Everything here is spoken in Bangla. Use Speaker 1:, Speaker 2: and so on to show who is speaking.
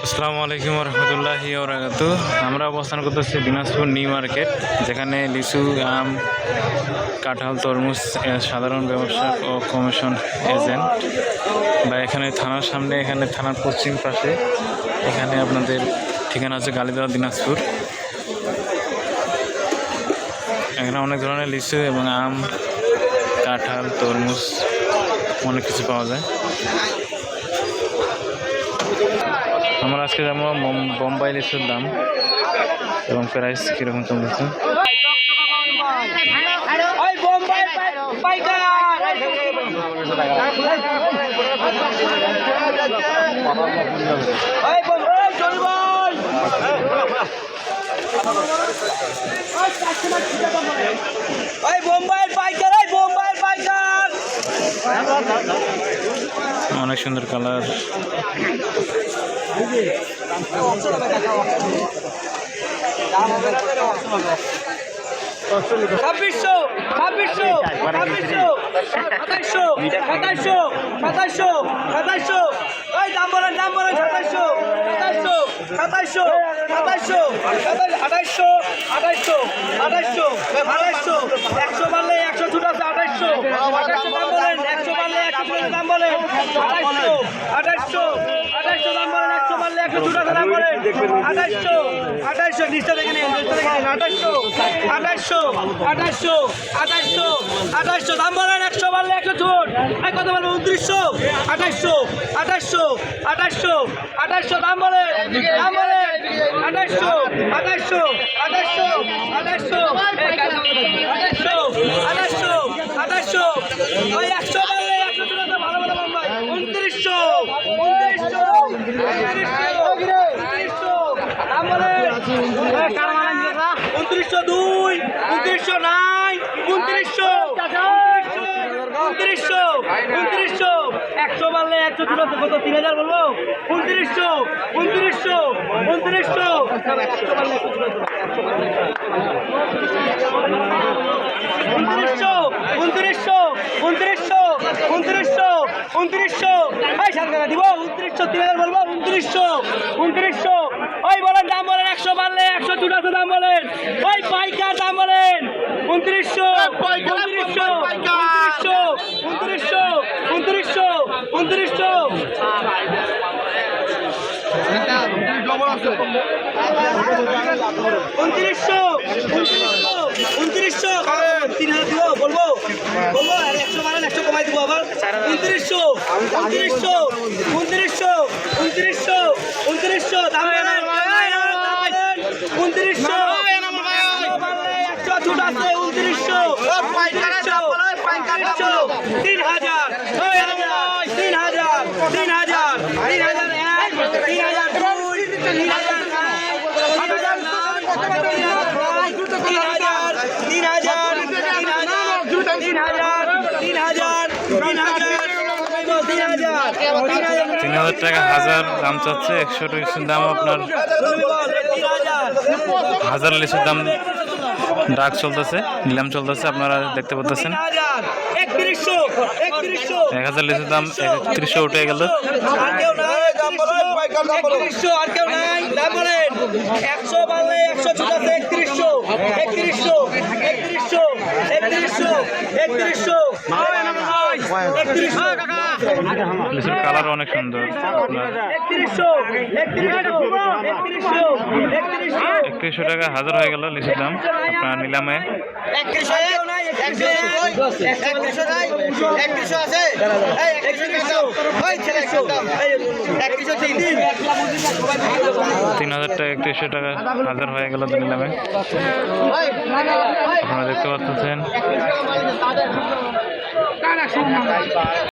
Speaker 1: আসসালামু আলাইকুম রহমতুল্লাহি ওবরাকাত। আমরা অবস্থান করতেছি দিনাজপুর নিউ মার্কেট, যেখানে লিচু, আম, কাঁঠাল, তরমুজ সাধারণ ব্যবসা ও কমিশন এজেন্ট। বা এখানে থানার সামনে, এখানে থানার পশ্চিম পাশে, এখানে আপনাদের ঠিকানা আছে গালিদা দিনাজপুর। এখানে অনেক ধরনের লিচু এবং আম, কাঁঠাল, তরমুজ, অনেক কিছু পাওয়া যায়। আমরা আজকে যাব বোম্বাই লিচুর দাম। এবং প্রাইস কীরকম
Speaker 2: চলছে বোম্বাইয়ের পাইকার বোম্বাইয়ের পাইকার!
Speaker 1: অনেক সুন্দর কালার
Speaker 2: ছাব্বিশশো ছাব্বিশশো ছাব্বিশশো দাম বলেন দাম বলেন, সাতাইশশো সাতাইশশো সাতাইশশো সাতাইশশো, সাতাইশ আঠাইশশো আঠাইশশো আঠাইশশো আঠাইশশো। একশো মারলে একশো ছুট আছে, আঠাইশশো। আঠাইশশো দাম বলেন দাম বলেন। আঠাইশশো আঠাইশশো আঠাইশো দাম বলেন একশো মারলে একশো চুরাশো দাম বলেন আঠাইশো আঠাইশো নিচটা দেখে নিন আঠাইশো আঠাইশো আঠাইশো আঠাইশো আঠাইশো একশো মারলে একশো চুট আর কত বলব উনত্রিশশো আঠাইশো আঠাইশো আঠাইশো আঠাইশো দাম বলেন দাম বলেন আঠাইশো আঠাইশো আঠাইশো আঠাইশো দুই উনত্রিশশো নাই উনত্রিশশো উনত্রিশশো উনত্রিশশো একশো মারলে একশো কত? তিন হাজার বলব? উনত্রিশশো উনত্রিশশো উনত্রিশশো উনত্রিশশো উনত্রিশশো উনত্রিশশো উনত্রিশশো উনত্রিশশো দিব। তিন হাজার বলব? উনত্রিশশো উনত্রিশশো ওই বলেন, দাম বলেন, একশো বাড়লে একশো চুটাশো দাম বলেন। ওই পাইকার দাম বলেন। উনত্রিশশো উনত্রিশশো উনত্রিশশো উনত্রিশশো উনত্রিশশো উনত্রিশশো। উনত্রিশশো উনত্রিশশো উনত্রিশশো। তিন হাজার দিব বলব? বলব আর একশো বাড়ান একশো কমাই দিব আবার। উনত্রিশশো উনত্রিশশো উনত্রিশশো উনত্রিশশো উনত্রিশশো। দাম উনত্রিশশো। তিন হাজার
Speaker 1: টাকা হাজার দাম চাচ্ছে, একশো টাকা দাম আপনার
Speaker 2: হাজার
Speaker 1: লিসের দাম ডাক চলতেছে নিলাম চলতেছে, আপনারা দেখতে পাচ্ছেন। এক হাজার লিসের দাম একত্রিশশো উঠে গেল।
Speaker 2: একত্রিশশো একত্রিশশো একত্রিশশো একত্রিশশো।
Speaker 1: পুলিশের কালার অনেক সুন্দর।
Speaker 2: একত্রিশশো
Speaker 1: টাকা হাজার হয়ে গেল লিচুর দাম। আপনার নিলামে
Speaker 2: তিন
Speaker 1: হাজার টাকা একত্রিশশো টাকা হাজার হয়ে গেল নিলামে আপনারা দেখতে পাচ্ছেন। 大家来说，上来。